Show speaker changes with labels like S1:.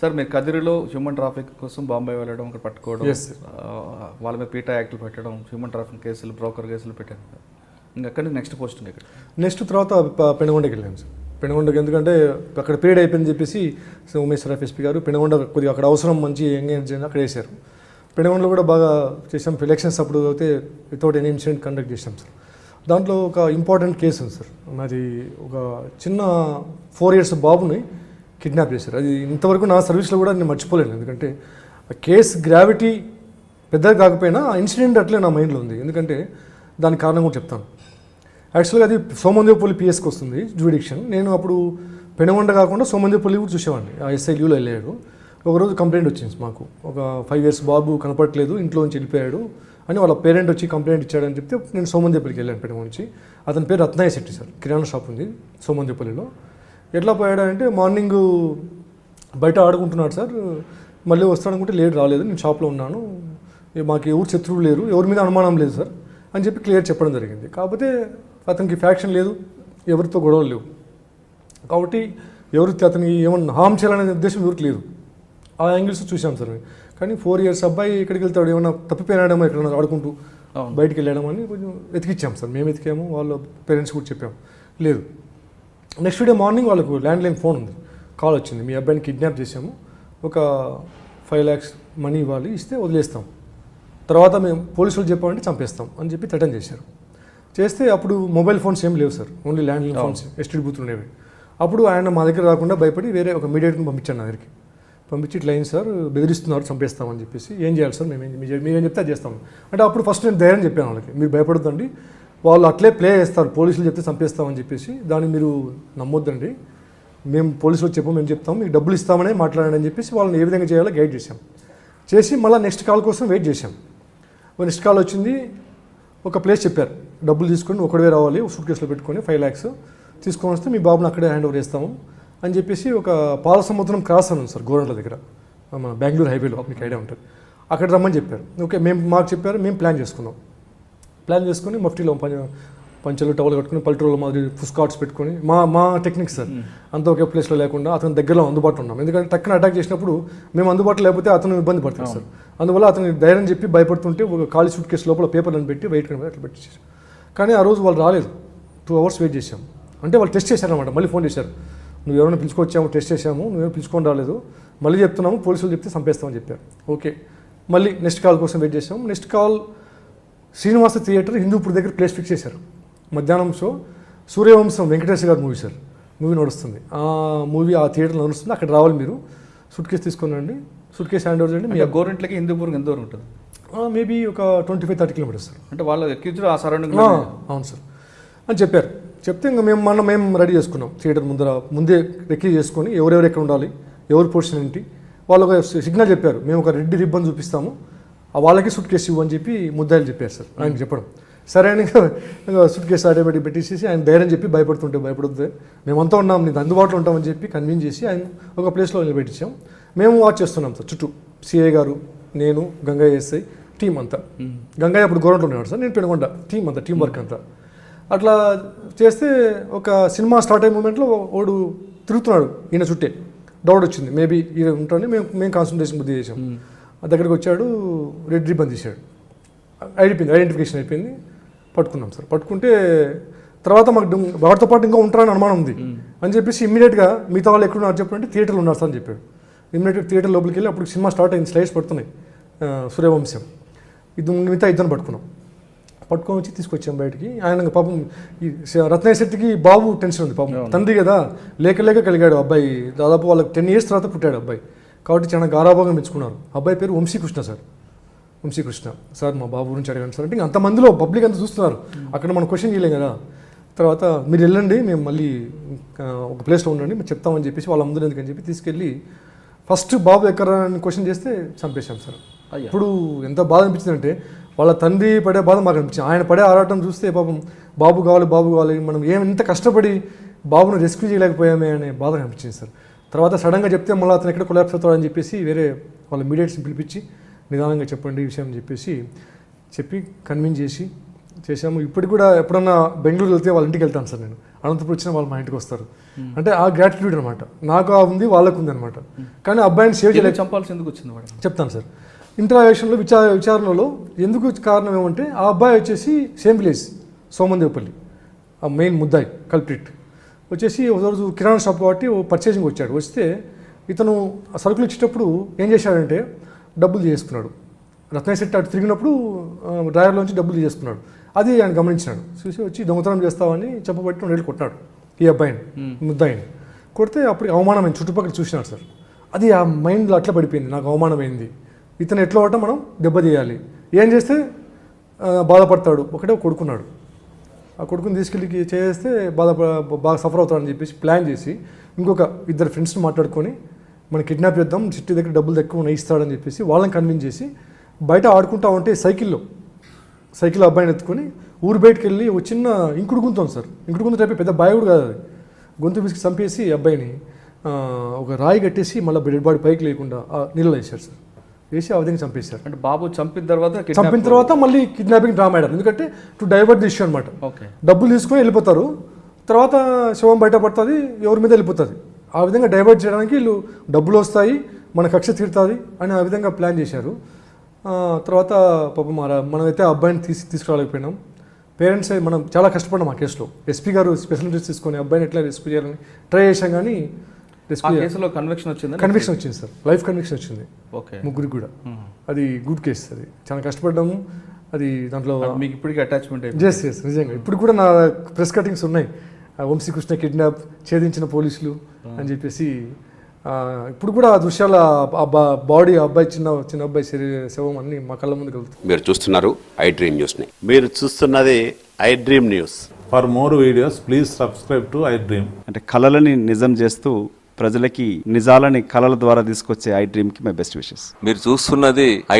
S1: Sir మీరు కదిరిలో human traffic కోసం బాంబే వెళ్ళడం అక్కడ పట్టుకోవడం వాళ్ళ మీద పీటా యాక్ట్లు పెట్టడం హ్యూమన్ ట్రాఫిక్ కేసులు బ్రోకర్ కేసులు పెట్టారు ఇంకా అక్కడి నెక్స్ట్ పోస్టింగ్ ఇక్కడ
S2: నెక్స్ట్ తర్వాత పెనుగొండకి వెళ్ళాను సార్ పెనుగొండకి ఎందుకంటే అక్కడ పీరియడ్ అయిపోయింది చెప్పేసి ఉమేష్ రాఫ్ ఎస్పీ గారు పెనుగొండ కొద్దిగా అక్కడ అవసరం మంచి ఎంగేజ్ అక్కడ వేశారు పెనుగొండలో కూడా బాగా చేసాం ఎలక్షన్స్ అప్పుడు అయితే వితౌట్ ఎనీ ఇన్సిడెంట్ కండక్ట్ చేసాం సార్ దాంట్లో ఒక ఇంపార్టెంట్ కేసు ఉంది సార్ నాది ఒక చిన్న ఫోర్ ఇయర్స్ బాబుని కిడ్నాప్ చేశారు. అది ఇంతవరకు నా సర్వీస్లో కూడా నేను మర్చిపోలేను. ఎందుకంటే ఆ కేసు గ్రావిటీ పెద్దది కాకపోయినా ఆ ఇన్సిడెంట్ అట్లే నా మైండ్లో ఉంది. ఎందుకంటే దాని కారణం కూడా చెప్తాను. యాక్చువల్గా అది సోమందేవపల్లి పిఎస్కి వస్తుంది జ్యూడిక్షన్ నేను అప్పుడు పెనుగొండ కాకుండా సోమందేవపల్లి కూడా చూసేవాడిని. ఆ ఎస్ఐ లీవ్లో వెళ్ళాడు. ఒకరోజు కంప్లైంట్ వచ్చింది మాకు. ఒక ఫైవ్ ఇయర్స్ బాబు కనపడట్లేదు ఇంట్లో నుంచి వెళ్ళిపోయాడు అని వాళ్ళ పేరెంట్ వచ్చి కంప్లైంట్ ఇచ్చాడని చెప్తే నేను సోమందేపల్లికి వెళ్ళాను పెనుగొండ నుంచి. అతని పేరు రత్నాయ శెట్టి సార్. కిరాణా షాప్ ఉంది సోమందేపల్లిలో ఎట్లా పోయాడంటే మార్నింగ్ బయట ఆడుకుంటున్నాడు సార్. మళ్ళీ వస్తాడనుకుంటే లేట్ రాలేదు నేను షాప్లో ఉన్నాను. మాకు ఎవరు శత్రువులు లేరు ఎవరి మీద అనుమానం లేదు సార్ అని చెప్పి క్లియర్ చెప్పడం జరిగింది. కాకపోతే అతనికి ఫ్యాక్షన్ లేదు ఎవరితో గొడవలు లేవు. కాబట్టి ఎవరు అతనికి ఏమన్నా హామ్ చేయాలనే ఉద్దేశం ఎవరికి లేదు. ఆ యాంగిల్స్ చూసాం సార్. కానీ ఫోర్ ఇయర్స్ అబ్బాయి ఎక్కడికి వెళ్తాడు ఏమన్నా తప్పిపోయినాడేమో ఎక్కడన్నా ఆడుకుంటూ. బయటికి వెళ్ళాడేమో అని కొంచెం వెతికిచ్చాం సార్. మేము వెతికాము వాళ్ళ పేరెంట్స్ కూడా చెప్పాము లేదు. నెక్స్ట్ డే మార్నింగ్ వాళ్ళకు ల్యాండ్ లైన్ ఫోన్ ఉంది. కాల్ వచ్చింది. మీ అబ్బాయిని కిడ్నాప్ చేసాము ఒక ఫైవ్ ల్యాక్స్ మనీ ఇవ్వాలి ఇస్తే వదిలేస్తాం. తర్వాత మేము పోలీసులు చెప్పామంటే చంపేస్తాం అని చెప్పి థ్రెటన్ చేశారు. చేస్తే అప్పుడు మొబైల్ ఫోన్స్ ఏం లేవు sir only land line phones STD booth ఉండేవి. అప్పుడు ఆయన మా దగ్గర రాకుండా భయపడి వేరే ఒక మీడియేటర్ని పంపించాను నా దగ్గరికి. పంపించి ఇట్లా అయింది సార్ బెదిరిస్తున్నారు చంపేస్తామని చెప్పేసి ఏం చేయాలి సార్ మేము ఏం- మీరేం చెప్తే అది చేస్తాం. అంటే అప్పుడు ఫస్ట్ నేను ధైర్యం చెప్పాను వాళ్ళకి. మీరు భయపడొద్దండి. వాళ్ళు అట్లే ప్లే చేస్తారు పోలీసులు చెప్తే చంపేస్తామని చెప్పేసి. దాన్ని మీరు నమ్మొద్దండి. మేము పోలీసులు చెప్పాము మేము చెప్తాం. మీకు డబ్బులు ఇస్తామనే మాట్లాడండి అని చెప్పేసి వాళ్ళని ఏ విధంగా చేయాలో గైడ్ చేశాం. చేసి మళ్ళీ నెక్స్ట్ కాల్ కోసం వెయిట్ చేశాం. నెక్స్ట్ కాల్ వచ్చింది. ఒక ప్లేస్ చెప్పారు. డబ్బులు తీసుకొని ఒకడే రావాలి సూట్ కేసులో పెట్టుకొని ఫైవ్ ల్యాక్స్ తీసుకొని వస్తే మీ బాబుని అక్కడే హ్యాండ్ ఓవర్ చేస్తాము అని చెప్పేసి ఒక పాల సముద్రం క్రాస్ అని ఉంది సార్ గోరంట్ల దగ్గర. మన బెంగళూరు హైవేలో మీకు ఐడియా ఉంటుంది. అక్కడ రమ్మని చెప్పారు. ఓకే మేము మాకు చెప్పారు మేము ప్లాన్ చేసుకున్నాం. ప్లాన్ చేసుకొని మఫ్టీలో పంచ పంచలు టవల్ కట్టుకుని పల్టూరులో మాదిరి ఫుస్ కార్డ్స్ పెట్టుకొని మా మా టెక్నిక్ సార్. అంత ఒకే ప్లేస్లో లేకుండా అతని దగ్గరలో అందుబాటులో ఉన్నాం. ఎందుకంటే టక్కున అటాక్ చేసినప్పుడు మేము అందుబాటులో లేకపోతే అతను ఇబ్బంది పడతాడు సార్. అందువల్ల అతని ధైర్యం చెప్పి భయపడుతుంటే ఒక ఖాళీ సూట్ కేసు లోపల పేపర్లను పెట్టి వెయిట్ కనిపి అట్లా పెట్టేసారు కానీ ఆ రోజు వాళ్ళు రాలేదు. టూ అవర్స్ వెయిట్ చేశాం. అంటే వాళ్ళు టెస్ట్ చేశారనమాట మళ్ళీ ఫోన్ చేశారు. నువ్వు ఎవరైనా పిలుచుకొచ్చాము టెస్ట్ చేశాము. నువ్వేమో పిలుచుకొని రాలేదు. మళ్ళీ చెప్తున్నాము పోలీసులు చెప్తే చంపేస్తామని చెప్పారు. ఓకే. మళ్ళీ నెక్స్ట్ కాల్ కోసం వెయిట్ చేసాం next call Srinivasa theatre Hindupur దగ్గర ప్లేస్ ఫిక్స్ చేశారు. మధ్యాహ్నం షో సూర్యవంశం వెంకటేశ్వర గారి మూవీ సార్. మూవీ నడుస్తుంది. ఆ మూవీ ఆ థియేటర్లో నడుస్తుంది. అక్కడ రావాలి మీరు. సూట్ కేసు తీసుకొని రండి సూట్ కేసు హ్యాండ్ ఓవర్ చేయండి. మీ
S1: గోరెంట్లకి హిందూపూర్కి ఎంత దూరం ఉంటుంది?
S2: మేబీ ఒక twenty five thirty kilometres sir.
S1: అంటే వాళ్ళు ఎక్కించు ఆ సరౌండింగ్
S2: అవును సార్. అని చెప్పారు. చెప్తే ఇంకా మేము మన మేము రెడీ చేసుకున్నాం. థియేటర్ ముందర ముందే రెక్కీ చేసుకొని ఎవరెవరు ఎక్కడ ఉండాలి ఎవరి పొజిషన్ ఏంటి వాళ్ళు ఒక సిగ్నల్ చెప్పారు. మేము ఒక రెడ్ రిబ్బన్ చూపిస్తాము. వాళ్ళకి సూట్ కేసు ఇవ్వని చెప్పి ముద్దాయిలు చెప్పారు సార్. ఆయనకి చెప్పడం. సరే అని సూట్ కేసు ఆటోమేటిక్ పెట్టేసేసి ఆయన ధైర్యం చెప్పి భయపడుతుంటే భయపడద్దు మేమంతా ఉన్నాం నీకు అందుబాటులో ఉంటామని చెప్పి కన్విన్స్ చేసి ఆయన ఒక ప్లేస్లో నిలబెట్టించాం. మేము వాచ్ చేస్తున్నాం సార్ చుట్టూ. సిఐ గారు నేను గంగయ్య ఎస్ఐ టీం అంతా. గంగయ్య అప్పుడు గవర్నమెంట్లో ఉన్నాడు సార్ నేను పెనుగొండ టీం అంతా టీం వర్క్ అంతా. అట్లా చేస్తే ఒక సినిమా స్టార్ట్ అయ్యే మూమెంట్లో వాడు తిరుగుతున్నాడు ఈయన చుట్టే. డౌట్ వచ్చింది. మేబీ ఈయన ఉంటాడని మేము మేము కాన్సన్ట్రేషన్ బుద్ధి చేసాం దగ్గరికి వచ్చాడు రెడ్ రిబ్బన్ తీశాడు. అయిపోయింది ఐడెంటిఫికేషన్ అయిపోయింది. పట్టుకున్నాం సార్. పట్టుకుంటే తర్వాత మాకు వాడితో పాటు ఇంకా ఉంటారని అనుమానం ఉంది. అని చెప్పేసి ఇమ్మీడియట్గా మిగతా వాళ్ళు ఎక్కడున్నారు చెప్పంటే థియేటర్లో ఉన్నారు సార్ అని చెప్పాడు. ఇమ్మీడియట్ థియేటర్ లోపలికి వెళ్ళి అప్పుడు సినిమా స్టార్ట్ అయింది స్లైడ్స్ పడుతున్నాయి సూర్యవంశం. ఇది మిగతా ఇద్దరు పట్టుకున్నాం. పట్టుకొని వచ్చి తీసుకొచ్చాం బయటికి. ఆయన పాపం ఈ రత్నయ్య శెట్టికి బాబు టెన్షన్ ఉంది పాపం. తండ్రి కదా లేక లేక కలిగాడు అబ్బాయి. దాదాపు వాళ్ళకి టెన్ ఇయర్స్ తర్వాత పుట్టాడు అబ్బాయి. కాబట్టి చాలా గారాభంగా మెచ్చుకున్నారు. అబ్బాయి పేరు వంశీకృష్ణ సార్. వంశీకృష్ణ. సార్ మా బాబు గురించి అడగండి సార్. అంటే ఇంకా అంతమందిలో పబ్లిక్ అంతా చూస్తున్నారు. అక్కడ మనం క్వశ్చన్ చేయలేం కదా. తర్వాత మీరు వెళ్ళండి మేము మళ్ళీ ఒక ప్లేస్లో ఉండండి మేము చెప్తామని చెప్పేసి వాళ్ళందరూ ఎందుకని చెప్పి తీసుకెళ్ళి ఫస్ట్ బాబు ఎక్కడ అని క్వశ్చన్ చేస్తే చంపేశాం సార్. ఇప్పుడు ఎంత బాధ అనిపించింది అంటే వాళ్ళ తండ్రి పడే బాధ మాకు అనిపించింది. ఆయన పడే ఆరాటం చూస్తే పాపం బాబు కావాలి బాబు కావాలి మనం ఏం ఎంత కష్టపడి బాబును రెస్క్యూ చేయలేకపోయామే అనే బాధ అనిపించింది సార్. తర్వాత సడన్గా చెప్తే మళ్ళీ అతను ఎక్కడ కొలాప్స్ అవుతాడని చెప్పేసి వేరే వాళ్ళ మీడియేట్స్ని పిలిపించి నిదానంగా చెప్పండి ఈ విషయం అని చెప్పేసి చెప్పి కన్విన్స్ చేసి చేశాము. ఇప్పటికి కూడా ఎప్పుడన్నా బెంగళూరు వెళ్తే వాళ్ళ ఇంటికి వెళ్తాను సార్ నేను. అనంతపురం వచ్చిన వాళ్ళు మా ఇంటికి వస్తారు. అంటే ఆ గ్రాటిట్యూడ్ అనమాట నాకు ఆ ఉంది వాళ్ళకు ఉంది అనమాట కానీ అబ్బాయిని సేవ్ చేయలేక
S1: ఎందుకు చంపాల్సి ఎందుకు వచ్చింది మేడం?
S2: చెప్తాను సార్. ఇంటరాక్షన్లో విచార విచారణలో ఎందుకు కారణం ఏమంటే ఆ అబ్బాయి వచ్చేసి సేమ్ విలేజ్ సోమందేవపల్లి ఆ మెయిన్ ముద్దాయి కల్ప్రిట్. వచ్చేసి ఒక రోజు కిరాణా షాప్ కాబట్టి ఓ పర్చేసింగ్ వచ్చాడు. వస్తే ఇతను ఆ సరుకులు ఇచ్చేటప్పుడు ఏం చేశాడంటే డబ్బులు చేసుకున్నాడు రత్న శెట్టి అటు తిరిగినప్పుడు డ్రైవర్లోంచి డబ్బులు చేసుకున్నాడు అది ఆయన గమనించినాడు. చూసి వచ్చి దొంగతనం చేస్తావని చెప్పబట్టి రెండు కొట్టాడు ఈ అబ్బాయిని ముద్దాయిని. కొడితే అప్పుడు అవమానమైంది చుట్టుపక్కల చూసినాడు సార్. అది ఆ మైండ్లో అట్లా పడిపోయింది. నాకు అవమానమైంది ఇతను ఎట్లా అవటం మనం దెబ్బతీయాలి. ఏం చేస్తే బాధపడతాడు. ఒకటే కొడుకున్నాడు. ఆ కొడుకుని తీసుకెళ్ళి చేస్తే బాధ బాగా సఫర్ అవుతాడని చెప్పేసి ప్లాన్ చేసి ఇంకొక ఇద్దరు ఫ్రెండ్స్ని మాట్లాడుకొని మనం కిడ్నాప్ చేద్దాం సిటీ దగ్గర డబ్బులు ఎక్కువ ఇస్తాడని చెప్పేసి వాళ్ళని కన్విన్స్ చేసి బయట ఆడుకుంటా ఉంటే సైకిల్లో సైకిల్ అబ్బాయిని ఎత్తుకొని ఊరు బయటకు వెళ్ళి ఒక చిన్న ఇంకుడు గుంత సార్. ఇంకుడు గుంత టైప్ పెద్ద బాయ్ కూడా కాదు అది. గొంతు పిసికి చంపేసి అబ్బాయిని ఒక రాయి కట్టేసి మళ్ళీ డెడ్ బాడీ పైకి లేకుండా నీళ్ళు వేశారు సార్. వేసి ఆ విధంగా చంపేశారు.
S1: అంటే బాబు చంపిన తర్వాత
S2: చంపిన తర్వాత మళ్ళీ కిడ్నాపింగ్ డ్రామా ఆడారు. ఎందుకంటే టు డైవర్ట్ ది ఇష్యూ అనమాట
S1: ఓకే.
S2: డబ్బులు తీసుకొని వెళ్ళిపోతారు. తర్వాత శవం బయటపడుతుంది ఎవరి మీద వెళ్ళిపోతుంది. ఆ విధంగా డైవర్ట్ చేయడానికి వీళ్ళు డబ్బులు వస్తాయి మన కక్ష తీరుతుంది అని ఆ విధంగా ప్లాన్ చేశారు. తర్వాత పాపం మన మనమైతే అబ్బాయిని తీసి తీసుకురాలేకపోయినాం. పేరెంట్స్ మనం చాలా కష్టపడ్డాం ఆ కేసులో. ఎస్పీ గారు స్పెషల్ తీసుకొని అబ్బాయిని ఎట్లా రెస్క్యూ చేయాలని ట్రై చేశాం కానీ
S1: కేసులో కన్వెక్షన్ వచ్చింది?
S2: కన్విక్షన్ వచ్చింది సార్ లైఫ్ కన్విక్షన్ వచ్చింది.
S1: ఓకే
S2: ముగ్గురికి కూడా.
S1: మ్మ్.
S2: అది గుడ్ కేసు అది. చాలా కష్టపడ్డాము. అది దాంట్లో
S1: మీకు ఇప్పటికీ అటాచ్మెంట్ అయిపోయింది.
S2: ఎస్ ఎస్ నిజంగా. ఇప్పుడు కూడా నా ప్రెస్ కటింగ్స్ ఉన్నాయి. ఆ వంశీకృష్ణ కిడ్నాప్ ఛేదించిన పోలీసులు అని చెప్పేసి ఇప్పుడు కూడా ఆ దృశ్యాల బాడీ అబ్బాయి చిన్న చిన్న అబ్బాయి శరీర శవం అన్ని మా కళ్ళ ముందు కలుగుతాయి
S3: మీరు చూస్తున్నారు ఐ డ్రీమ్ న్యూస్ని
S4: మీరు చూస్తున్నది I dream news.
S5: For more videos, please subscribe to iDream.
S6: అంటే కళలని నిజం చేస్తూ ప్రజలకి నిజాలని కళల ద్వారా తీసుకొచ్చే ఐ డ్రీమ్కి మై బెస్ట్ విషెస్.
S7: మీరు చూస్తున్నది ఐ